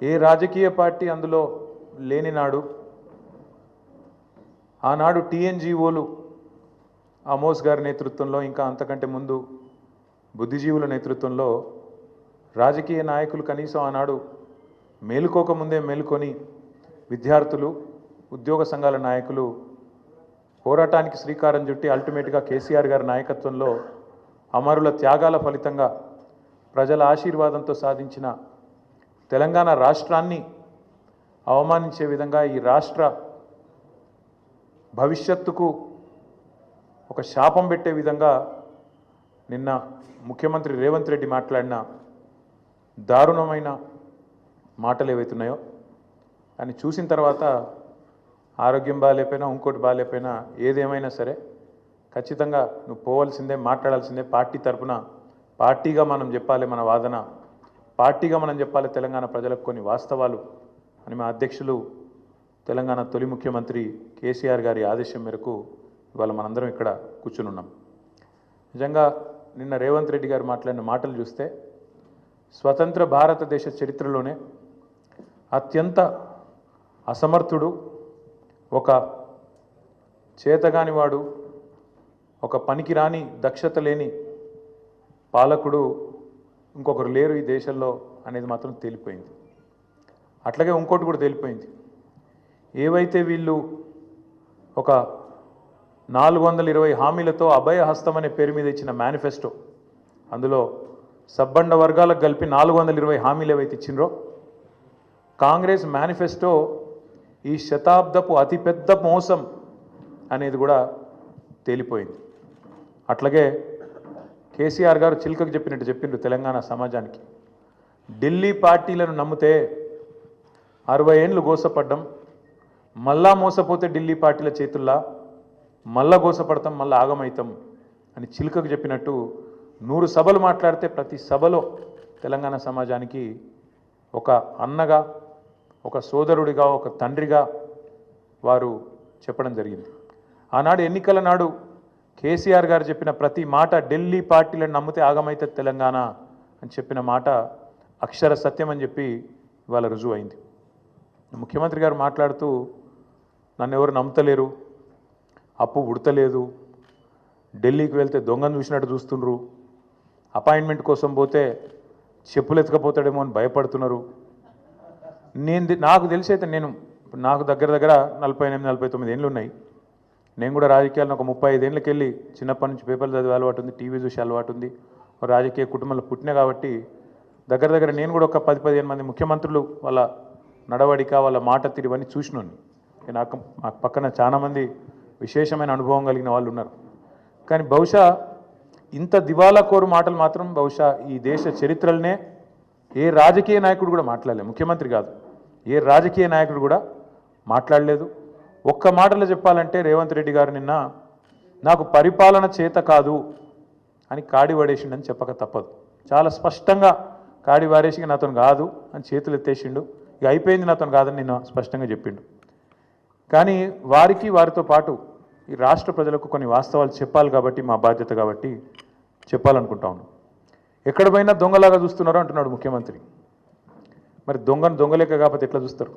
ఏ రాజకీయ పార్టీ అందులో లేని నాడు ఆనాడు టీఎన్జిఓలు అమోస్ గారి నేతృత్వంలో ఇంకా అంతకంటే ముందు బుద్ధిజీవుల నేతృత్వంలో రాజకీయ నాయకులు కనీసం ఆనాడు మేలుకోకముందే మేలుకొని విద్యార్థులు ఉద్యోగ సంఘాల నాయకులు పోరాటానికి శ్రీకారం చుట్టి అల్టిమేట్గా కేసీఆర్ గారి నాయకత్వంలో అమరుల త్యాగాల ఫలితంగా ప్రజల ఆశీర్వాదంతో సాధించిన తెలంగాణ రాష్ట్రాన్ని అవమానించే విధంగా ఈ రాష్ట్ర భవిష్యత్తుకు ఒక శాపం పెట్టే విధంగా నిన్న ముఖ్యమంత్రి రేవంత్ రెడ్డి మాట్లాడిన దారుణమైన మాటలు ఏవైతున్నాయో అని చూసిన తర్వాత ఆరోగ్యం బాగాలేకపోయినా ఇంకోటి బాగాలేకపోయినా ఏదేమైనా సరే ఖచ్చితంగా నువ్వు పోవాల్సిందే మాట్లాడాల్సిందే పార్టీ తరపున పార్టీగా మనం చెప్పాలి మన వాదన. పార్టీగా మనం చెప్పాలి తెలంగాణ ప్రజలకు కొన్ని వాస్తవాలు. అని మా అధ్యక్షులు తెలంగాణ తొలి ముఖ్యమంత్రి కేసీఆర్ గారి ఆదేశం మేరకు ఇవాళ మనందరం ఇక్కడ కూర్చుని ఉన్నాం నిజంగా నిన్న రేవంత్ రెడ్డి గారు మాట్లాడిన మాటలు చూస్తే స్వతంత్ర భారతదేశ చరిత్రలోనే అత్యంత అసమర్థుడు ఒక చేతగానివాడు ఒక పనికిరాని దక్షత లేని పాలకుడు ఇంకొకరు లేరు ఈ దేశంలో అనేది మాత్రం తేలిపోయింది. అట్లాగే ఇంకోటి కూడా తేలిపోయింది. ఏవైతే వీళ్ళు ఒక నాలుగు వందల ఇరవై హామీలతో అభయ హస్తం అనే పేరు మీద ఇచ్చిన మేనిఫెస్టో అందులో సబ్బండ వర్గాలకు కలిపి నాలుగు వందల ఇరవై హామీలు ఏవైతే ఇచ్చిండ్రో కాంగ్రెస్ మేనిఫెస్టో ఈ శతాబ్దపు అతిపెద్ద మోసం అనేది కూడా తేలిపోయింది. అట్లాగే కేసీఆర్ గారు చిలుకకు చెప్పినట్టు చెప్పిండ్రు తెలంగాణ సమాజానికి. ఢిల్లీ పార్టీలను నమ్మితే అరవై ఏండ్లు గోసపడ్డం మళ్ళా మోసపోతే ఢిల్లీ పార్టీల చేతుల్లా మళ్ళా గోసపడతాం మళ్ళా ఆగమవుతాం అని చిలుకకు చెప్పినట్టు నూరు సభలు మాట్లాడితే ప్రతి సభలో తెలంగాణ సమాజానికి ఒక అన్నగా ఒక సోదరుడిగా ఒక తండ్రిగా వారు చెప్పడం జరిగింది. ఆనాడు ఎన్నికల నాడు కేసీఆర్ గారు చెప్పిన ప్రతి మాట ఢిల్లీ పార్టీలను నమ్మితే ఆగమైతే తెలంగాణ అని చెప్పిన మాట అక్షర సత్యం అని చెప్పి ఇవాళ రుజువు అయింది ముఖ్యమంత్రి గారు మాట్లాడుతూ నన్ను ఎవరు నమ్ముతలేరు అప్పు ఉడతలేదు ఢిల్లీకి వెళ్తే దొంగను చూసినట్టు చూస్తుండ్రు అపాయింట్మెంట్ కోసం పోతే చెప్పులు ఎత్తుకపోతాడేమో అని భయపడుతున్నారు. నేను నాకు తెలిసి అయితే నేను నాకు దగ్గర దగ్గర నలభై ఎనిమిది నలభై తొమ్మిది ఏళ్ళు ఉన్నాయి. నేను కూడా రాజకీయాలను ఒక ముప్పై ఐదేళ్ళకి వెళ్ళి చిన్నప్పటి నుంచి పేపర్లు చదివే అలవాటు ఉంది టీవీ చూసే అలవాటు ఉంది. రాజకీయ కుటుంబంలో పుట్టిన కాబట్టి దగ్గర దగ్గర నేను కూడా ఒక పది పదిహేను మంది ముఖ్యమంత్రులు వాళ్ళ నడవడిక వాళ్ళ మాట తిరివని ఇవన్నీ చూసినాను నాకు నాకు పక్కన చాలామంది విశేషమైన అనుభవం కలిగిన వాళ్ళు ఉన్నారు. కానీ బహుశా ఇంత దివాలా కోరు మాటలు మాత్రం బహుశా ఈ దేశ చరిత్రలనే ఏ రాజకీయ నాయకుడు కూడా మాట్లాడలేదు. ముఖ్యమంత్రి కాదు. ఏ రాజకీయ నాయకుడు కూడా మాట్లాడలేదు. ఒక్క మాటలో చెప్పాలంటే రేవంత్ రెడ్డి గారు నిన్న నాకు పరిపాలన చేత కాదు అని కాడి పడేసిండని చెప్పక తప్పదు. చాలా స్పష్టంగా కాడి వారేసి నాతో కాదు అని చేతులు ఎత్తేసిండు. ఇక అయిపోయింది నాతో కాదని నిన్న స్పష్టంగా చెప్పిండు. కానీ వారికి వారితో పాటు ఈ రాష్ట్ర ప్రజలకు కొన్ని వాస్తవాలు చెప్పాలి కాబట్టి మా బాధ్యత కాబట్టి చెప్పాలనుకుంటా ఉన్నాం. ఎక్కడ పోయినా దొంగలాగా చూస్తున్నారు అంటున్నాడు ముఖ్యమంత్రి. మరి దొంగను దొంగలేక కాకపోతే ఎట్లా చూస్తారు?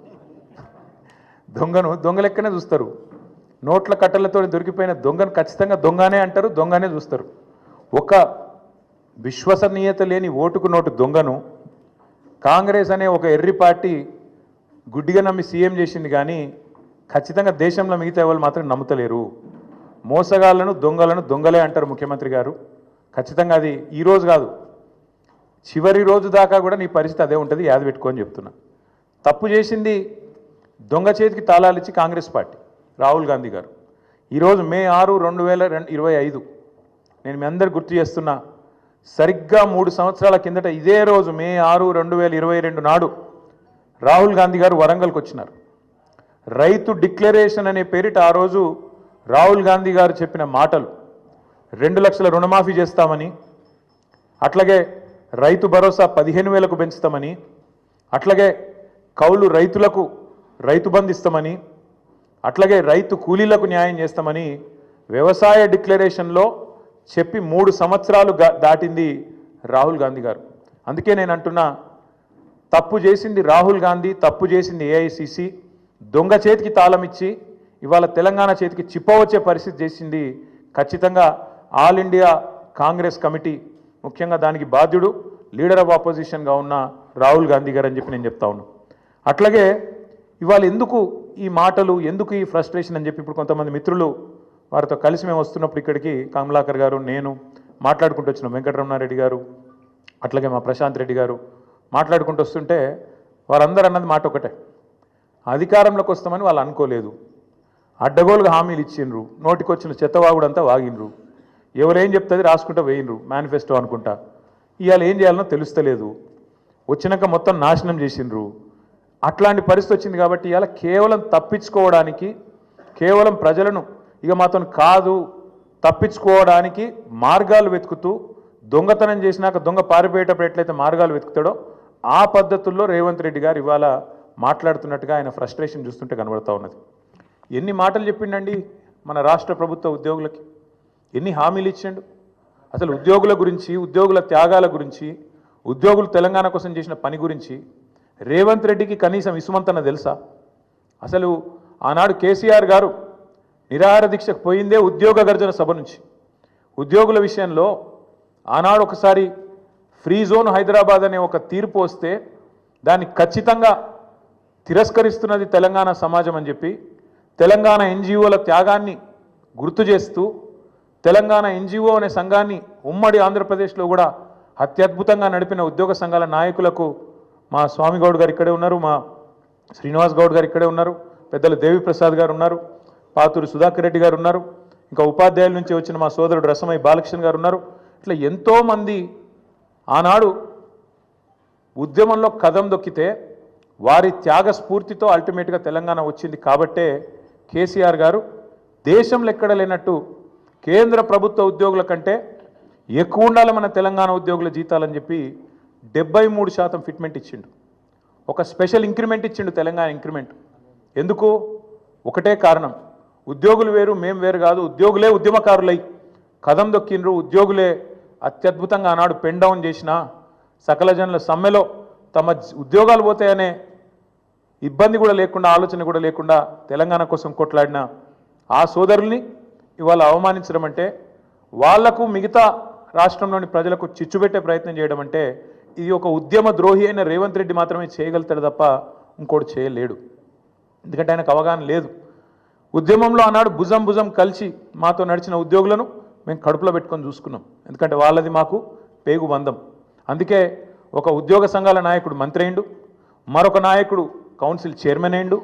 దొంగను దొంగలెక్కనే చూస్తారు. నోట్ల కట్టలతో దొరికిపోయిన దొంగను ఖచ్చితంగా దొంగనే అంటారు దొంగనే చూస్తారు. ఒక విశ్వసనీయత లేని ఓటుకు నోటు దొంగను కాంగ్రెస్ అనే ఒక ఎర్రి పార్టీ గుడ్డిగా నమ్మి సీఎం చేసింది కానీ ఖచ్చితంగా దేశంలో మిగతా వాళ్ళు మాత్రం నమ్ముతలేరు. మోసగాళ్ళను దొంగలను దొంగలే అంటారు ముఖ్యమంత్రి గారు. ఖచ్చితంగా అది ఈరోజు కాదు. చివరి రోజు దాకా కూడా నీ పరిస్థితి అదే ఉంటుంది యాద పెట్టుకొని చెప్తున్నా. తప్పు చేసింది దొంగ చేతికి తాళాలు ఇచ్చి కాంగ్రెస్ పార్టీ రాహుల్ గాంధీ గారు. ఈరోజు మే ఆరు రెండు వేల రెండు ఇరవై ఐదు. నేను మీ అందరు గుర్తు చేస్తున్నా సరిగ్గా మూడు సంవత్సరాల కిందట ఇదే రోజు మే ఆరు రెండు వేల ఇరవై రెండు నాడు రాహుల్ గాంధీ గారు వరంగల్కి వచ్చినారు. రైతు డిక్లరేషన్ అనే పేరిట ఆ రోజు రాహుల్ గాంధీ గారు చెప్పిన మాటలు రెండు లక్షల రుణమాఫీ చేస్తామని అట్లాగే రైతు భరోసా పదిహేను వేలకు పెంచుతామని అట్లాగే కౌలు రైతులకు రైతు బంద్ ఇస్తామని అట్లాగే రైతు కూలీలకు న్యాయం చేస్తామని వ్యవసాయ డిక్లరేషన్లో చెప్పి మూడు సంవత్సరాలు దాటింది రాహుల్ గాంధీ గారు. అందుకే నేను అంటున్నా తప్పు చేసింది రాహుల్ గాంధీ తప్పు చేసింది ఏఐసిసి దొంగ చేతికి తాళమిచ్చి ఇవాళ తెలంగాణ చేతికి చిప్పవచ్చే పరిస్థితి చేసింది ఖచ్చితంగా ఆల్ ఇండియా కాంగ్రెస్ కమిటీ. ముఖ్యంగా దానికి బాధ్యుడు లీడర్ ఆఫ్ ఆపోజిషన్గా ఉన్న రాహుల్ గాంధీ గారు అని చెప్పి నేను చెప్తా ఉన్నాను అట్లాగే ఇవాళ ఎందుకు ఈ మాటలు ఎందుకు ఈ ఫ్రస్ట్రేషన్ అని చెప్పి ఇప్పుడు కొంతమంది మిత్రులు వారితో కలిసి మేము వస్తున్నప్పుడు ఇక్కడికి కమలాకర్ గారు నేను మాట్లాడుకుంటూ వచ్చినాం. వెంకటరమణారెడ్డి గారు అట్లాగే మా ప్రశాంత్ రెడ్డి గారు మాట్లాడుకుంటూ వస్తుంటే వారందరూ అన్నది మాట ఒకటే. అధికారంలోకి వస్తామని వాళ్ళు అనుకోలేదు. అడ్డగోలుగా హామీలు ఇచ్చిండ్రు. నోటికొచ్చిన చెత్తవాగుడంతా వాగిండ్రు. ఎవరేం చెప్తుంది రాసుకుంటా వేయిండ్రు మేనిఫెస్టో అనుకుంటా. ఇవాళ ఏం చేయాలనో తెలుస్తలేదు. వచ్చినాక మొత్తం నాశనం చేసిండ్రు. అట్లాంటి పరిస్థితి వచ్చింది కాబట్టి ఇవాళ కేవలం తప్పించుకోవడానికి కేవలం ప్రజలను ఇక మాతో కాదు తప్పించుకోవడానికి మార్గాలు వెతుకుతూ దొంగతనం చేసినాక దొంగ పారిపోయేటప్పుడు ఎట్లయితే మార్గాలు వెతుకుతాడో ఆ పద్ధతుల్లో రేవంత్ రెడ్డి గారు ఇవాళ మాట్లాడుతున్నట్టుగా ఆయన ఫ్రస్ట్రేషన్ చూస్తుంటే కనబడతా ఉన్నది. ఎన్ని మాటలు చెప్పిండండి మన రాష్ట్ర ప్రభుత్వ ఉద్యోగులకి? ఎన్ని హామీలు ఇచ్చిండు? అసలు ఉద్యోగుల గురించి ఉద్యోగుల త్యాగాల గురించి ఉద్యోగులు తెలంగాణ కోసం చేసిన పని గురించి రేవంత్ రెడ్డికి కనీసం ఇసుమంతన తెలుసా? అసలు ఆనాడు కేసీఆర్ గారు నిరాహార దీక్షకు పోయిందే ఉద్యోగ గర్జన సభ నుంచి. ఉద్యోగుల విషయంలో ఆనాడు ఒకసారి ఫ్రీ జోన్ హైదరాబాద్ అనే ఒక తీర్పు వస్తే దాన్ని ఖచ్చితంగా తిరస్కరిస్తున్నది తెలంగాణ సమాజం అని చెప్పి తెలంగాణ ఎన్జిఓల త్యాగాన్ని గుర్తు చేస్తూ తెలంగాణ ఎన్జిఓ అనే సంఘాన్ని ఉమ్మడి ఆంధ్రప్రదేశ్లో కూడా అత్యద్భుతంగా నడిపిన ఉద్యోగ సంఘాల నాయకులకు మా స్వామి గౌడ్ గారు ఇక్కడే ఉన్నారు మా శ్రీనివాస్ గౌడ్ గారు ఇక్కడే ఉన్నారు పెద్దలు దేవిప్రసాద్ గారు ఉన్నారు పాతూరి సుధాకర్ రెడ్డి గారు ఉన్నారు ఇంకా ఉపాధ్యాయుల నుంచి వచ్చిన మా సోదరుడు రసమై బాలకృష్ణ గారు ఉన్నారు. ఇట్లా ఎంతోమంది ఆనాడు ఉద్యమంలో కదం దొక్కితే వారి త్యాగ స్ఫూర్తితో అల్టిమేట్గా తెలంగాణ వచ్చింది కాబట్టే కేసీఆర్ గారు దేశంలో ఎక్కడ లేనట్టు కేంద్ర ప్రభుత్వ ఉద్యోగుల కంటే ఎక్కువ ఉండాలి మన తెలంగాణ ఉద్యోగుల జీతాలని చెప్పి డెబ్బై మూడు శాతం ఫిట్మెంట్ ఇచ్చిండు. ఒక స్పెషల్ ఇంక్రిమెంట్ ఇచ్చిండు తెలంగాణ ఇంక్రిమెంట్. ఎందుకు? ఒకటే కారణం. ఉద్యోగులు వేరు మేం వేరు కాదు. ఉద్యోగులే ఉద్యమకారులై. కదం దొక్కిండ్రు ఉద్యోగులే అత్యద్భుతంగా ఆనాడు పెన్ డౌన్ చేసిన సకల జనుల సమ్మెలో తమ ఉద్యోగాలు పోతాయనే ఇబ్బంది కూడా లేకుండా ఆలోచన కూడా లేకుండా తెలంగాణ కోసం కొట్లాడిన ఆ సోదరుల్ని ఇవాళ అవమానించడం అంటే వాళ్ళకు మిగతా రాష్ట్రంలోని ప్రజలకు చిచ్చుపెట్టే ప్రయత్నం చేయడం అంటే ఇది ఒక ఉద్యమ ద్రోహి అయిన రేవంత్ రెడ్డి మాత్రమే చేయగలుగుతాడు తప్ప ఇంకోటి చేయలేడు. ఎందుకంటే ఆయనకు అవగాహన లేదు. ఉద్యమంలో ఆనాడు భుజం భుజం కలిసి మాతో నడిచిన ఉద్యోగులను మేము కడుపులో పెట్టుకొని చూసుకున్నాం. ఎందుకంటే వాళ్ళది మాకు పేగు బంధం. అందుకే ఒక ఉద్యోగ సంఘాల నాయకుడు మంత్రి అయిండు మరొక నాయకుడు కౌన్సిల్ చైర్మన్ అయిండు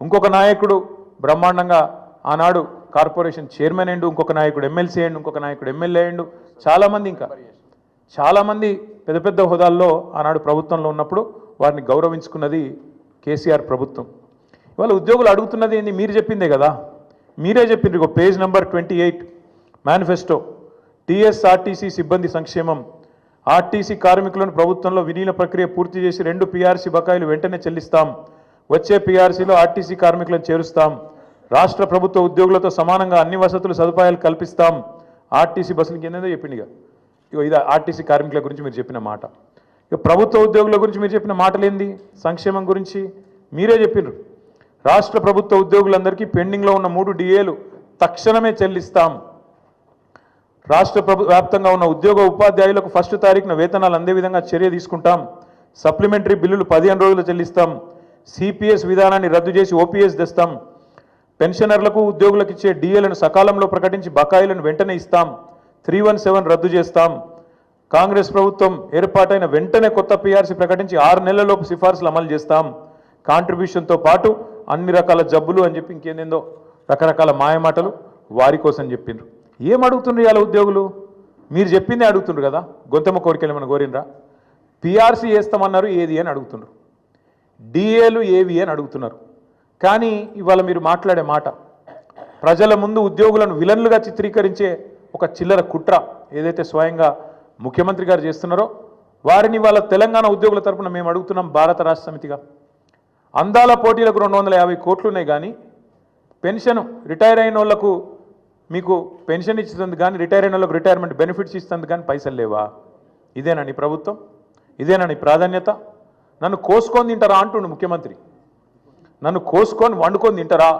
ఇంకొక నాయకుడు బ్రహ్మాండంగా ఆనాడు కార్పొరేషన్ చైర్మన్ అయిండు ఇంకొక నాయకుడు ఎమ్మెల్సీ అయిండు ఇంకొక నాయకుడు ఎమ్మెల్యే అయిండు చాలామంది ఇంకా. చాలామంది పెద్ద పెద్ద హోదాల్లో ఆనాడు ప్రభుత్వంలో ఉన్నప్పుడు వారిని గౌరవించుకున్నది కేసీఆర్ ప్రభుత్వం. ఇవాళ ఉద్యోగులు అడుగుతున్నది ఏంది? మీరు చెప్పిందే కదా. మీరే చెప్పిండ్రు. ఒక page number twenty eight manifesto. TSRTC సిబ్బంది సంక్షేమం. ఆర్టీసీ కార్మికులను ప్రభుత్వంలో విలీన ప్రక్రియ పూర్తి చేసి రెండు పీఆర్సీ బకాయిలు వెంటనే చెల్లిస్తాం. వచ్చే పీఆర్సీలో ఆర్టీసీ కార్మికులను చేరుస్తాం. రాష్ట్ర ప్రభుత్వ ఉద్యోగులతో సమానంగా అన్ని వసతులు సదుపాయాలు కల్పిస్తాం. ఆర్టీసీ బస్సులకి ఏందో? చెప్పింది ఇక ఇది ఆర్టీసీ కార్మికుల గురించి మీరు చెప్పిన మాట. ఇక ప్రభుత్వ ఉద్యోగుల గురించి మీరు చెప్పిన మాటలేంది? సంక్షేమం గురించి మీరే చెప్పినారు రాష్ట్ర ప్రభుత్వ ఉద్యోగులందరికీ పెండింగ్లో ఉన్న మూడు డిఏలు తక్షణమే చెల్లిస్తాం రాష్ట్ర ప్రభు వ్యాప్తంగా ఉన్న ఉద్యోగ ఉపాధ్యాయులకు ఫస్ట్ తారీఖున వేతనాలు అందే విధంగా చర్య తీసుకుంటాం. సప్లిమెంటరీ బిల్లులు పదిహేను రోజులు చెల్లిస్తాం. సిపిఎస్ విధానాన్ని రద్దు చేసి ఓపీఎస్ తెస్తాం. పెన్షనర్లకు ఉద్యోగులకు ఇచ్చే డిఏలను సకాలంలో ప్రకటించి బకాయిలను వెంటనే ఇస్తాం. త్రీ వన్ సెవెన్ రద్దు చేస్తాం. కాంగ్రెస్ ప్రభుత్వం ఏర్పాటైన వెంటనే కొత్త పీఆర్సీ ప్రకటించి ఆరు నెలలలోపు సిఫార్సులు అమలు చేస్తాం. కాంట్రిబ్యూషన్తో పాటు అన్ని రకాల జబ్బులు అని చెప్పి ఇంకేందేందో రకరకాల మాయమాటలు వారి కోసం చెప్పిండ్రు. ఏం అడుగుతుండ్రు ఇవాళ ఉద్యోగులు? మీరు చెప్పిందే అడుగుతుండ్రు కదా? గొంతమ్మ కోరికలు ఏమైనా కోరినరా పీఆర్సీ వేస్తామన్నారు ఏది అని అడుగుతుండ్రు. డిఏలు ఏవి అని అడుగుతున్నారు. కానీ ఇవాళ మీరు మాట్లాడే మాట ప్రజల ముందు ఉద్యోగులను విలన్లుగా చిత్రీకరించే ఒక చిల్లర కుట్ర ఏదైతే స్వయంగా ముఖ్యమంత్రి గారు చేస్తున్నారో వారిని వాళ్ళ తెలంగాణ ఉద్యోగుల తరపున మేము అడుగుతున్నాం భారత రాష్ట్ర సమితిగా. అందాల పోటీలకు రెండు వందల యాభై కోట్లు ఉన్నాయి కానీ పెన్షన్ రిటైర్ అయిన వాళ్ళకు మీకు పెన్షన్ ఇస్తుంది కానీ రిటైర్ అయిన వాళ్ళకు రిటైర్మెంట్ బెనిఫిట్స్ ఇస్తుంది కానీ పైసలు లేవా? ఇదేనా నీ ప్రభుత్వం? ఇదేనా నీ ప్రాధాన్యత? నన్ను కోసుకొని తింటారా అంటుండు ముఖ్యమంత్రి. నన్ను కోసుకొని వండుకొని తింటారా?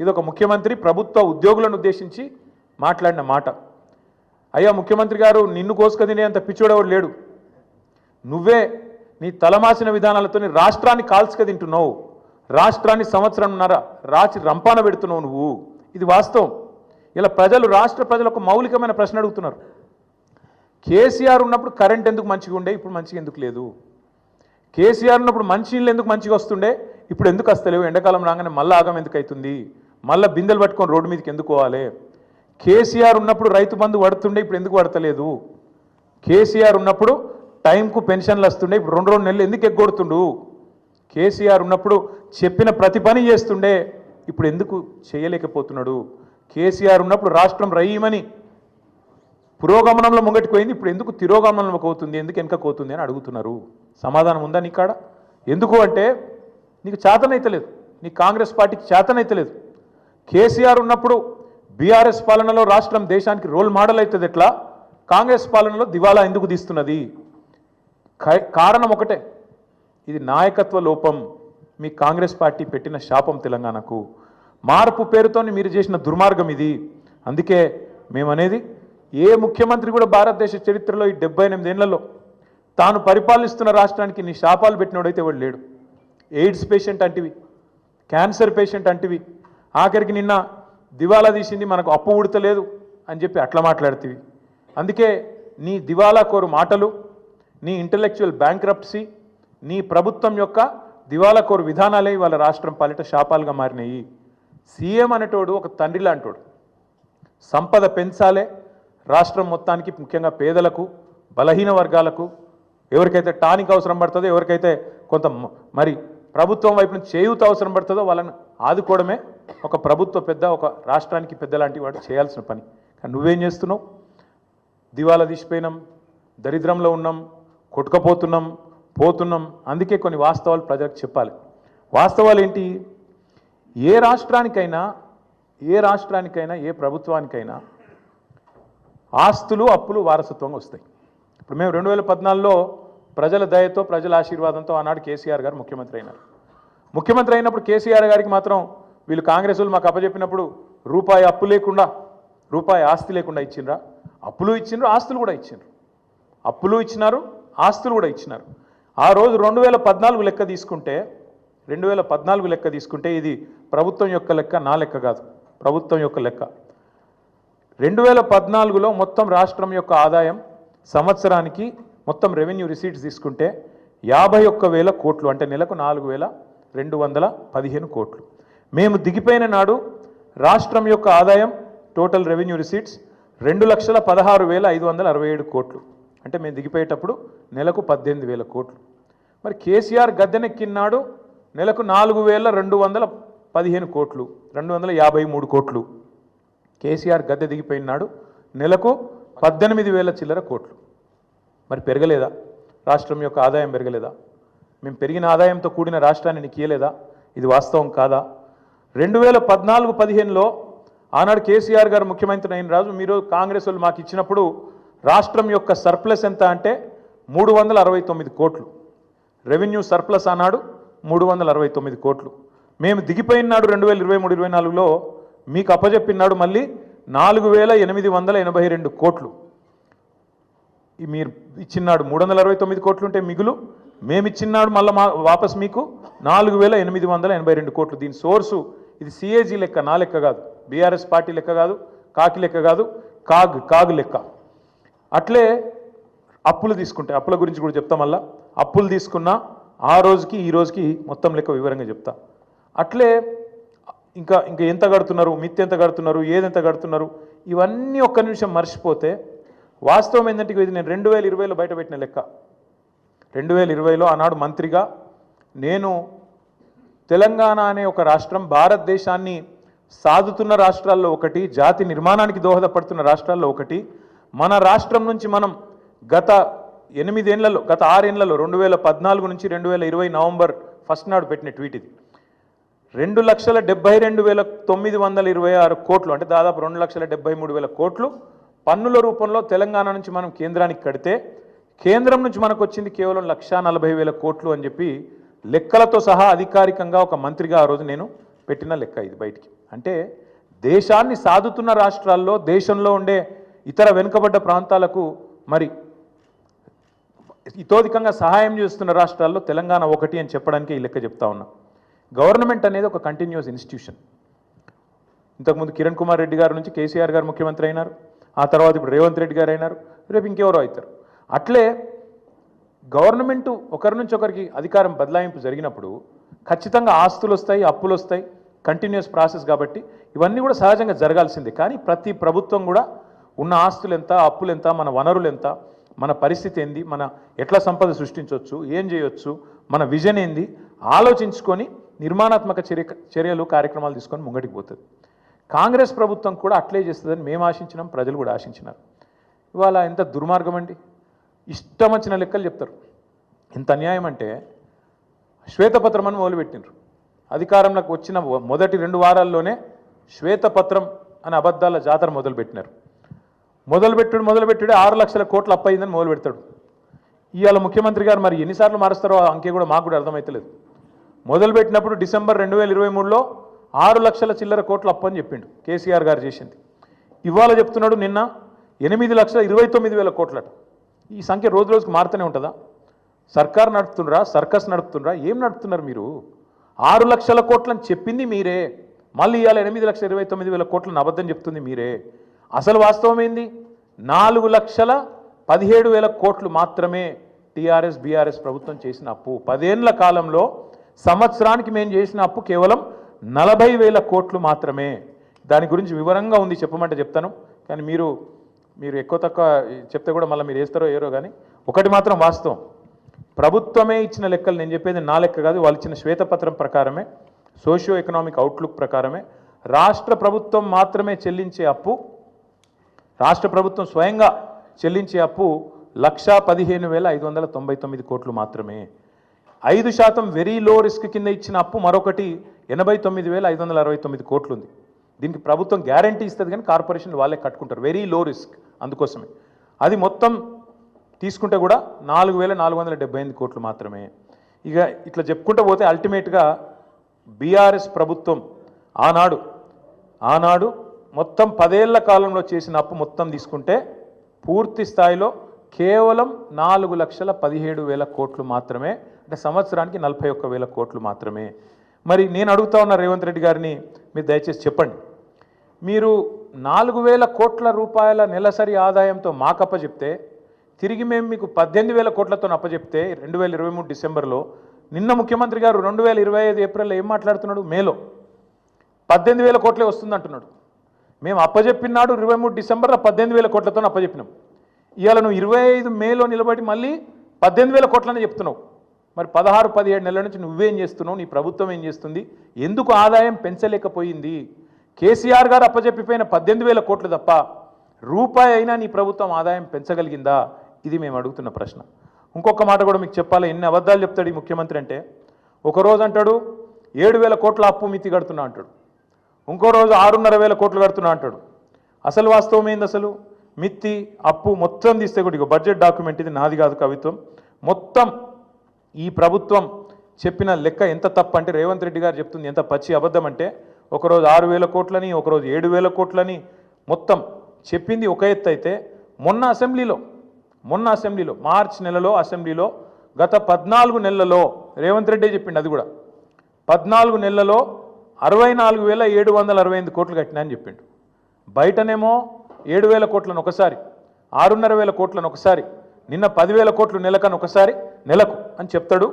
ఇదొక ముఖ్యమంత్రి ప్రభుత్వ ఉద్యోగులను ఉద్దేశించి మాట్లాడిన మాట. అయ్యా ముఖ్యమంత్రి గారు నిన్ను కోసుక తినేంత పిచ్చోడెవడు లేడు. నువ్వే నీ తలమాసిన విధానాలతో రాష్ట్రాన్ని కాల్చుక తింటున్నావు. రాష్ట్రాన్ని సంవత్సరంన్నర రాచి రంపాన పెడుతున్నావు నువ్వు. ఇది వాస్తవం. ఇలా ప్రజలు రాష్ట్ర ప్రజలు ఒక మౌలికమైన ప్రశ్న అడుగుతున్నారు. కేసీఆర్ ఉన్నప్పుడు కరెంట్ ఎందుకు మంచిగా ఉండే ఇప్పుడు మంచిగా ఎందుకు లేదు? కేసీఆర్ ఉన్నప్పుడు మంచి నీళ్ళు ఎందుకు మంచిగా వస్తుండే ఇప్పుడు ఎందుకు వస్తలేవు ఎండాకాలం రాగానే మళ్ళీ ఆగం ఎందుకు అవుతుంది? మళ్ళీ బిందెలు పట్టుకొని రోడ్డు మీదకి ఎందుకు పోవాలి? కేసీఆర్ ఉన్నప్పుడు రైతు బంధు పడుతుండే ఇప్పుడు ఎందుకు పడతలేదు? కేసీఆర్ ఉన్నప్పుడు టైంకు పెన్షన్లు వస్తుండే ఇప్పుడు రెండు రెండు నెలలు ఎందుకు ఎగ్గొడుతుండు? కేసీఆర్ ఉన్నప్పుడు చెప్పిన ప్రతి పని చేస్తుండే ఇప్పుడు ఎందుకు చేయలేకపోతున్నాడు? కేసీఆర్ ఉన్నప్పుడు రాష్ట్రం రయ్యమని పురోగమనంలో ముంగటిపోయింది ఇప్పుడు ఎందుకు తిరోగమనంలో అవుతుంది ఎందుకు వెనకకోతుంది అని అడుగుతున్నారు. సమాధానం ఉందా నీకాడ? ఎందుకు అంటే నీకు చేతనైతలేదు. నీ కాంగ్రెస్ పార్టీకి చేతనైతలేదు. కేసీఆర్ ఉన్నప్పుడు బీఆర్ఎస్ పాలనలో రాష్ట్రం దేశానికి రోల్ మోడల్ అవుతుంది ఎట్లా? కాంగ్రెస్ పాలనలో దివాలా ఎందుకు తీస్తున్నది? కారణం ఒకటే. ఇది నాయకత్వ లోపం. మీ కాంగ్రెస్ పార్టీ పెట్టిన శాపం తెలంగాణకు. మార్పు పేరుతో మీరు చేసిన దుర్మార్గం ఇది. అందుకే మేమనేది ఏ ముఖ్యమంత్రి కూడా భారతదేశ చరిత్రలో ఈ డెబ్బై ఎనిమిదేళ్ళలో తాను పరిపాలిస్తున్న రాష్ట్రానికి నీ శాపాలు పెట్టినోడైతే వాడు లేడు. ఎయిడ్స్ పేషెంట్ అంటివి క్యాన్సర్ పేషెంట్ అంటివి. ఆఖరికి నిన్న దివాలా తీసింది మనకు అప్పు ఉడతలేదు అని చెప్పి అట్లా మాట్లాడుతీవి. అందుకే నీ దివాలా కోరు మాటలు నీ ఇంటలెక్చువల్ బ్యాంక్రప్సీ నీ ప్రభుత్వం యొక్క దివాలా కోరు విధానాలే వాళ్ళ రాష్ట్రం పాలిట శాపాలుగా మారినాయి. సీఎం అనేటోడు ఒక తండ్రి లాంటోడు. సంపద పెంచాలే రాష్ట్రం మొత్తానికి ముఖ్యంగా పేదలకు బలహీన వర్గాలకు ఎవరికైతే టానిక్ అవసరం పడుతుందో ఎవరికైతే కొంత మరి ప్రభుత్వం వైపు నుంచి చేయూత అవసరం పడుతుందో వాళ్ళని ఆదుకోవడమే ఒక ప్రభుత్వ పెద్ద ఒక రాష్ట్రానికి పెద్ద లాంటి వాడు చేయాల్సిన పని. కానీ నువ్వేం చేస్తున్నావు? దివాలా తీసిపోయినాం దరిద్రంలో ఉన్నాం కొట్టుకపోతున్నాం పోతున్నాం. అందుకే కొన్ని వాస్తవాలు ప్రజలకు చెప్పాలి. వాస్తవాలు ఏంటి? ఏ రాష్ట్రానికైనా ఏ రాష్ట్రానికైనా ఏ ప్రభుత్వానికైనా ఆస్తులు అప్పులు వారసత్వంగా వస్తాయి. ఇప్పుడు మేము రెండు వేల పద్నాలుగులో ప్రజల దయతో ప్రజల ఆశీర్వాదంతో ఆనాడు కేసీఆర్ గారు ముఖ్యమంత్రి అయినారు. ముఖ్యమంత్రి అయినప్పుడు కేసీఆర్ గారికి మాత్రం వీళ్ళు కాంగ్రెస్ వాళ్ళు మాకు అప్పచెప్పినప్పుడు రూపాయి అప్పు లేకుండా రూపాయి ఆస్తి లేకుండా ఇచ్చిండ్రా? అప్పులు ఇచ్చిండ్రు ఆస్తులు కూడా ఇచ్చిండ్రు. అప్పులు ఇచ్చినారు ఆస్తులు కూడా ఇచ్చినారు. ఆ రోజు రెండు వేల పద్నాలుగు లెక్క తీసుకుంటే రెండు వేల పద్నాలుగు లెక్క తీసుకుంటే ఇది ప్రభుత్వం యొక్క లెక్క నా లెక్క కాదు. ప్రభుత్వం యొక్క లెక్క. రెండు వేల పద్నాలుగులో మొత్తం రాష్ట్రం యొక్క ఆదాయం సంవత్సరానికి మొత్తం రెవెన్యూ రిసీట్స్ తీసుకుంటే యాభై ఒక్క వేల కోట్లు అంటే నెలకు నాలుగు వేల రెండు వందల పదిహేను కోట్లు. మేము దిగిపోయిన నాడు రాష్ట్రం యొక్క ఆదాయం టోటల్ రెవెన్యూ రిసీట్స్ రెండు లక్షల పదహారు వేల ఐదు వందల అరవై ఏడు కోట్లు. అంటే మేము దిగిపోయేటప్పుడు నెలకు పద్దెనిమిది వేల కోట్లు. మరి కేసీఆర్ గద్దెనెక్కినాడు నెలకు నాలుగు వేల రెండు వందల పదిహేను కోట్లు రెండు వందల యాభై మూడు కోట్లు. కేసీఆర్ గద్దె దిగిపోయినాడు నెలకు పద్దెనిమిది వేల చిల్లర కోట్లు. మరి పెరగలేదా? రాష్ట్రం యొక్క ఆదాయం పెరగలేదా? మేము పెరిగిన ఆదాయంతో కూడిన రాష్ట్రాన్ని నీకు ఇయలేదా ఇది వాస్తవం కాదా? రెండు వేల పద్నాలుగు పదిహేనులో ఆనాడు కేసీఆర్ గారు ముఖ్యమంత్రి అయిన రాజు మీరు కాంగ్రెస్ వాళ్ళు మాకు ఇచ్చినప్పుడు రాష్ట్రం యొక్క సర్ప్లస్ ఎంత అంటే మూడు వందల అరవై తొమ్మిది కోట్లు. రెవెన్యూ సర్ప్లస్ ఆనాడు మూడు వందల అరవై తొమ్మిది కోట్లు. మేము దిగిపోయినాడు రెండు వేల ఇరవై మూడు ఇరవై నాలుగులో మీకు అప్పజెప్పినాడు మళ్ళీ నాలుగు వేల ఎనిమిది వందల ఎనభై రెండు కోట్లు. మీరు ఇచ్చినాడు మూడు వందల అరవై తొమ్మిది కోట్లు ఉంటే మిగులు. మేమిచ్చిన్నాడు మళ్ళీ మా వాపస్ మీకు? నాలుగు వేల ఎనిమిది వందల ఎనభై రెండు కోట్లు. దీని సోర్సు ఇది సిఏజీ లెక్క నా లెక్క కాదు. బీఆర్ఎస్ పార్టీ లెక్క కాదు కాకి లెక్క కాదు కాగ్ కాగు లెక్క. అట్లే అప్పులు తీసుకుంటే అప్పుల గురించి కూడా చెప్తా మళ్ళా. అప్పులు తీసుకున్నా ఆ రోజుకి ఈ రోజుకి మొత్తం లెక్క వివరంగా చెప్తా. అట్లే ఇంకా ఇంకా ఎంత కడుతున్నారు మిత్ ఎంత కడుతున్నారు ఏది ఎంత కడుతున్నారు ఇవన్నీ ఒక్క నిమిషం మర్చిపోతే వాస్తవం ఏంటంటే ఇది నేను రెండు వేల ఇరవైలో బయట పెట్టిన లెక్క. రెండు వేల ఇరవైలో ఆనాడు మంత్రిగా నేను తెలంగాణ అనే ఒక రాష్ట్రం భారతదేశాన్ని సాదుతున్న రాష్ట్రాల్లో ఒకటి జాతి నిర్మాణానికి దోహదపడుతున్న రాష్ట్రాల్లో ఒకటి. మన రాష్ట్రం నుంచి మనం గత ఎనిమిదేళ్ళలో గత ఆరేళ్ళలో రెండు వేల పద్నాలుగు నుంచి రెండు వేల ఇరవై నవంబర్ ఫస్ట్ నాడు పెట్టిన ట్వీట్ ఇది. రెండు లక్షల డెబ్బై రెండు వేల తొమ్మిది వందల ఇరవై ఆరు కోట్లు అంటే దాదాపు రెండు లక్షల డెబ్బై మూడు వేల కోట్లు పన్నుల రూపంలో తెలంగాణ నుంచి మనం కేంద్రానికి కడితే కేంద్రం నుంచి మనకు వచ్చింది కేవలం లక్షా నలభై వేల కోట్లు అని చెప్పి లెక్కలతో సహా అధికారికంగా ఒక మంత్రిగా ఆ రోజు నేను పెట్టిన లెక్క ఇది బయటికి. అంటే దేశాన్ని సాదుతున్న రాష్ట్రాల్లో దేశంలో ఉండే ఇతర వెనుకబడ్డ ప్రాంతాలకు మరి ఇతోధికంగా సహాయం చేస్తున్న రాష్ట్రాల్లో తెలంగాణ ఒకటి అని చెప్పడానికి ఈ లెక్క చెప్తా ఉన్నా. గవర్నమెంట్ అనేది ఒక కంటిన్యూస్ ఇన్స్టిట్యూషన్. ఇంతకుముందు కిరణ్ కుమార్ రెడ్డి గారి నుంచి కేసీఆర్ గారు ముఖ్యమంత్రి అయినారు. ఆ తర్వాత ఇప్పుడు రేవంత్ రెడ్డి గారు అయినారు. రేపు ఇంకెవరో అవుతారు. అట్లే గవర్నమెంట్ ఒకరి నుంచి ఒకరికి అధికారం బదలాయింపు జరిగినప్పుడు ఖచ్చితంగా ఆస్తులు వస్తాయి అప్పులు వస్తాయి కంటిన్యూస్ ప్రాసెస్ కాబట్టి ఇవన్నీ కూడా సహజంగా జరగాల్సిందే. కానీ ప్రతి ప్రభుత్వం కూడా ఉన్న ఆస్తులు ఎంత అప్పులు ఎంత మన వనరులు ఎంత మన పరిస్థితి ఏంది మన ఎట్లా సంపద సృష్టించవచ్చు ఏం చేయొచ్చు మన విజన్ ఏంది ఆలోచించుకొని నిర్మాణాత్మక చర్య చర్యలు కార్యక్రమాలు తీసుకొని ముంగటికి పోతుంది. కాంగ్రెస్ ప్రభుత్వం కూడా అట్లే చేస్తుందని మేము ఆశించినాం ప్రజలు కూడా ఆశించినారు. ఇవాళ ఎంత దుర్మార్గం అండి. ఇష్టం వచ్చిన లెక్కలు చెప్తారు. ఇంత అన్యాయం అంటే శ్వేతపత్రం అని మొదలుపెట్టినారు అధికారంలోకి వచ్చిన మొదటి రెండు వారాల్లోనే శ్వేతపత్రం అనే అబద్ధాల జాతర మొదలుపెట్టినారు. మొదలుపెట్టుడు మొదలుపెట్టుడే ఆరు లక్షల కోట్లు అప్పయిందని మొదలు పెడతాడు ఇవాళ ముఖ్యమంత్రి గారు మరి ఎన్నిసార్లు మారుస్తారో అంకే అంకె కూడా మాకు కూడా అర్థమవుతలేదు మొదలుపెట్టినప్పుడు డిసెంబర్ రెండు వేల ఇరవై మూడులో ఆరు లక్షల చిల్లర కోట్ల అప్పని చెప్పిండు కేసీఆర్ గారు చేసింది. ఇవాళ చెప్తున్నాడు నిన్న ఎనిమిది లక్షల ఇరవై తొమ్మిది వేల కోట్లట. ఈ సంఖ్య రోజు రోజుకు మారుతూనే ఉంటుందా? సర్కార్ నడుపుతుండ్రా సర్కస్ నడుపుతుండ్రా ఏం నడుపుతున్నారు మీరు? ఆరు లక్షల కోట్లని చెప్పింది మీరే. మళ్ళీ ఇవాళ ఎనిమిది లక్షల ఇరవై తొమ్మిది వేల కోట్లను అబద్ధం చెప్తుంది మీరే. అసలు వాస్తవం ఏంది? నాలుగు లక్షల పదిహేడు వేల కోట్లు మాత్రమే టీఆర్ఎస్ బీఆర్ఎస్ ప్రభుత్వం చేసిన అప్పు. పదేళ్ళ కాలంలో సంవత్సరానికి మేము చేసిన అప్పు కేవలం నలభై వేల కోట్లు మాత్రమే. దాని గురించి వివరంగా ఉంది చెప్పమంటే చెప్తాను. కానీ మీరు మీరు ఎక్కువ తక్కువ చెప్తే కూడా మళ్ళీ మీరు వేస్తారో ఏరో కానీ ఒకటి మాత్రం వాస్తవం. ప్రభుత్వమే ఇచ్చిన లెక్కలు నేను చెప్పేది నా లెక్క కాదు వాళ్ళు ఇచ్చిన శ్వేతపత్రం ప్రకారమే సోషియో ఎకనామిక్ అవుట్లుక్ ప్రకారమే రాష్ట్ర ప్రభుత్వం మాత్రమే చెల్లించే అప్పు రాష్ట్ర ప్రభుత్వం స్వయంగా చెల్లించే అప్పు లక్షా పదిహేను వేల ఐదు వందల తొంభై తొమ్మిది కోట్లు మాత్రమే. ఐదు శాతం వెరీ లో రిస్క్ కింద ఇచ్చిన అప్పు మరొకటి ఎనభై తొమ్మిది వేల ఐదు వందల అరవై తొమ్మిది కోట్లు ఉంది. దీనికి ప్రభుత్వం గ్యారంటీ ఇస్తుంది కానీ కార్పొరేషన్ వాళ్ళే కట్టుకుంటారు. వెరీ లో రిస్క్ అందుకోసమే. అది మొత్తం తీసుకుంటే కూడా నాలుగు వేల నాలుగు వందల డెబ్బై ఎనిమిది కోట్లు మాత్రమే. ఇక ఇట్లా చెప్పుకుంటూ పోతే అల్టిమేట్గా బీఆర్ఎస్ ప్రభుత్వం ఆనాడు ఆనాడు మొత్తం పదేళ్ళ కాలంలో చేసిన అప్పు మొత్తం తీసుకుంటే పూర్తి స్థాయిలో కేవలం నాలుగు లక్షల పదిహేడు వేల కోట్లు మాత్రమే. అంటే సంవత్సరానికి నలభై ఒక్క వేల కోట్లు మాత్రమే. మరి నేను అడుగుతా ఉన్న రేవంత్ రెడ్డి గారిని మీరు దయచేసి చెప్పండి. మీరు నాలుగు వేల కోట్ల రూపాయల నెలసరి ఆదాయంతో మాకప్ప చెప్తే తిరిగి మేము మీకు పద్దెనిమిది వేల కోట్లతో అప్పచెప్తే రెండు వేల ఇరవై మూడు డిసెంబర్లో నిన్న ముఖ్యమంత్రి గారు రెండు వేల ఇరవై ఐదు ఏప్రిల్లో ఏం మాట్లాడుతున్నాడు? మేలో. పద్దెనిమిది వేల కోట్లే వస్తుంది అంటున్నాడు మేము అప్పచెప్పినాడు ఇరవై మూడు డిసెంబర్లో పద్దెనిమిది వేల కోట్లతో అప్పచెప్పినాం ఇవాళ నువ్వు ఇరవై ఐదు మేలో నిలబడి మళ్ళీ పద్దెనిమిది వేల కోట్లని చెప్తున్నావు. మరి పదహారు పదిహేడు నెలల నుంచి నువ్వేం చేస్తున్నావు? నీ ప్రభుత్వం ఏం చేస్తుంది? ఎందుకు ఆదాయం పెంచలేకపోయింది? కేసీఆర్ గారు అప్పజెప్పిపోయిన పద్దెనిమిది వేల కోట్లు తప్ప రూపాయి అయినా నీ ప్రభుత్వం ఆదాయం పెంచగలిగిందా? ఇది మేము అడుగుతున్న ప్రశ్న. ఇంకొక మాట కూడా మీకు చెప్పాలి? ఎన్ని అబద్ధాలు చెప్తాడు ఈ ముఖ్యమంత్రి అంటే ఒకరోజు అంటాడు ఏడు వేల కోట్ల అప్పు మితి కడుతున్నా అంటాడు. ఇంకో రోజు ఆరున్నర వేల కోట్లు కడుతున్నా అంటాడు. అసలు వాస్తవం ఏంది అసలు? మిత్తి అప్పు మొత్తం తీస్తే కూడా బడ్జెట్ డాక్యుమెంట్ ఇది నాది కాదు కవిత్వం. మొత్తం ఈ ప్రభుత్వం చెప్పిన లెక్క ఎంత తప్పు అంటే రేవంత్ రెడ్డి గారు చెప్తుంది ఎంత పచ్చి అబద్ధం అంటే ఒకరోజు ఆరు వేల కోట్లని ఒకరోజు ఏడు వేల కోట్లని మొత్తం చెప్పింది ఒక ఎత్తు అయితే మొన్న అసెంబ్లీలో మొన్న అసెంబ్లీలో మార్చ్ నెలలో అసెంబ్లీలో గత పద్నాలుగు నెలలలో రేవంత్ రెడ్డి చెప్పిండు అది కూడా పద్నాలుగు నెలలలో అరవై నాలుగు వేల ఏడు వందల అరవై ఎనిమిది కోట్లు కట్టినా అని చెప్పిండు. బయటనేమో ఏడు వేల కోట్లను ఒకసారి ఆరున్నర వేల కోట్లను ఒకసారి నిన్న పదివేల కోట్లు నెలకని ఒకసారి నెలకు అని చెప్తాడు.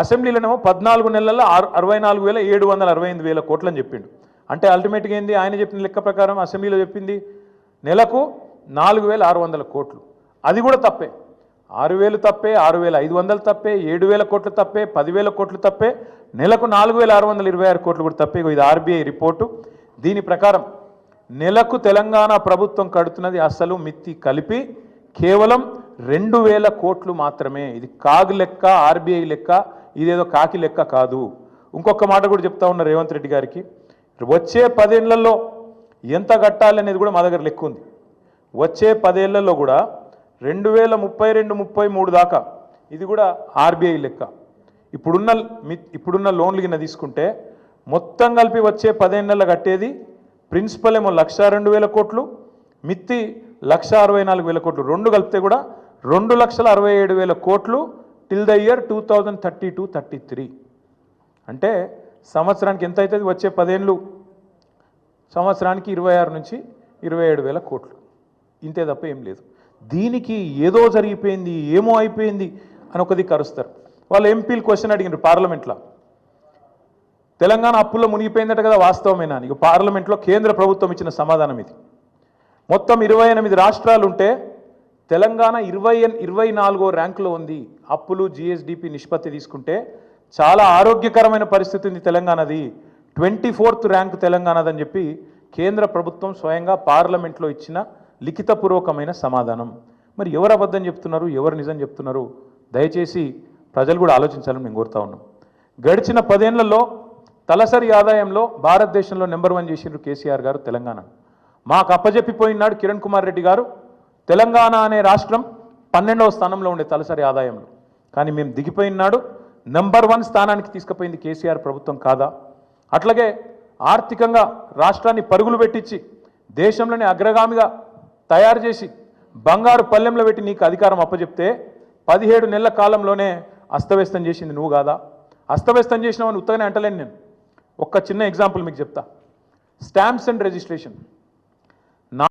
అసెంబ్లీలోనేమో పద్నాలుగు నెలల్లో ఆరు అరవై నాలుగు వేల ఏడు వందల అరవై ఎనిమిది వేల కోట్లు అని చెప్పిండు. అంటే అల్టిమేట్గా ఏంది? ఆయన చెప్పిన లెక్క ప్రకారం అసెంబ్లీలో చెప్పింది నెలకు నాలుగు వేల ఆరు వందల కోట్లు. అది కూడా తప్పే. ఆరు వేలు తప్పే ఆరు వేల ఐదు వందలు తప్పే ఏడు వేల కోట్లు తప్పే పదివేల కోట్లు తప్పే నెలకు నాలుగు వేల ఆరు వందల ఇరవై ఆరు కోట్లు కూడా తప్పే. ఇది ఆర్బీఐ రిపోర్టు. దీని ప్రకారం నెలకు తెలంగాణ ప్రభుత్వం కడుతున్నది అసలు మిత్తి కలిపి కేవలం రెండు వేల కోట్లు మాత్రమే. ఇది కాగ్ లెక్క ఆర్బీఐ లెక్క ఇదేదో కాకి లెక్క కాదు. ఇంకొక మాట కూడా చెప్తా ఉన్న రేవంత్ రెడ్డి గారికి. వచ్చే పదేళ్ళలో ఎంత కట్టాలి అనేది కూడా మా దగ్గర లెక్క ఉంది. వచ్చే పదేళ్ళలో కూడా రెండు వేల ముప్పై రెండు ముప్పై మూడు దాకా ఇది కూడా ఆర్బీఐ లెక్క. ఇప్పుడున్న ఇప్పుడున్న లోన్లు కింద తీసుకుంటే మొత్తం కలిపి వచ్చే పదిహేను నెలలు కట్టేది ప్రిన్సిపల్ ఏమో లక్ష రెండు వేల కోట్లు మిత్తి లక్ష అరవై నాలుగు వేల కోట్లు. రెండు కలిపితే కూడా రెండు లక్షల అరవై ఏడు వేల కోట్లు till the year two thousand thirty two thirty three అంటే సంవత్సరానికి ఎంత అవుతుంది? వచ్చే పదేళ్ళు. సంవత్సరానికి ఇరవై ఆరు నుంచి ఇరవై ఏడు వేల కోట్లు. ఇంతే తప్ప ఏం లేదు. దీనికి ఏదో జరిగిపోయింది ఏమో అయిపోయింది అని ఒకది కరుస్తారు వాళ్ళు ఎంపీలు క్వశ్చన్ అడిగినారు పార్లమెంట్లో. తెలంగాణ అప్పుల్లో మునిగిపోయిందట కదా వాస్తవమేనా? అని ఇక పార్లమెంట్లో కేంద్ర ప్రభుత్వం ఇచ్చిన సమాధానం ఇది. మొత్తం ఇరవై ఎనిమిది రాష్ట్రాలు ఉంటే తెలంగాణ ఇరవై ఇరవై నాలుగో ర్యాంకులో ఉంది. అప్పులు జిఎస్డిపి నిష్పత్తి తీసుకుంటే చాలా ఆరోగ్యకరమైన పరిస్థితి ఉంది తెలంగాణది. ట్వంటీ ఫోర్త్ ర్యాంక్ తెలంగాణదని చెప్పి కేంద్ర ప్రభుత్వం స్వయంగా పార్లమెంట్లో ఇచ్చిన లిఖితపూర్వకమైన సమాధానం. మరి ఎవరు అబద్ధం చెప్తున్నారు? ఎవరు నిజం చెప్తున్నారు? దయచేసి ప్రజలు కూడా ఆలోచించాలని మేము కోరుతా ఉన్నాం. గడిచిన పదేళ్ళలో తలసరి ఆదాయంలో భారతదేశంలో నెంబర్ వన్ చేసిండ్రు కేసీఆర్ గారు తెలంగాణ. మాకు అప్పజెప్పిపోయినాడు కిరణ్ కుమార్ రెడ్డి గారు తెలంగాణ అనే రాష్ట్రం పన్నెండవ స్థానంలో ఉండే తలసరి ఆదాయంలో. కానీ మేము దిగిపోయినాడు నెంబర్ వన్ స్థానానికి తీసుకుపోయింది కేసీఆర్ ప్రభుత్వం కాదా? అట్లాగే ఆర్థికంగా రాష్ట్రాన్ని పరుగులు పెట్టించి దేశంలోనే అగ్రగామిగా తయారు చేసి బంగారు పల్లెంలో పెట్టి నీకు అధికారం అప్పచెప్తే పదిహేడు నెలల కాలంలోనే అస్తవ్యస్తం చేసింది నువ్వు కాదా? అస్తవ్యస్తం చేసినావని ఉత్తగానే అంటలేను నేను. ఒక్క చిన్న ఎగ్జాంపుల్ మీకు చెప్తా. Stamps and registration. నా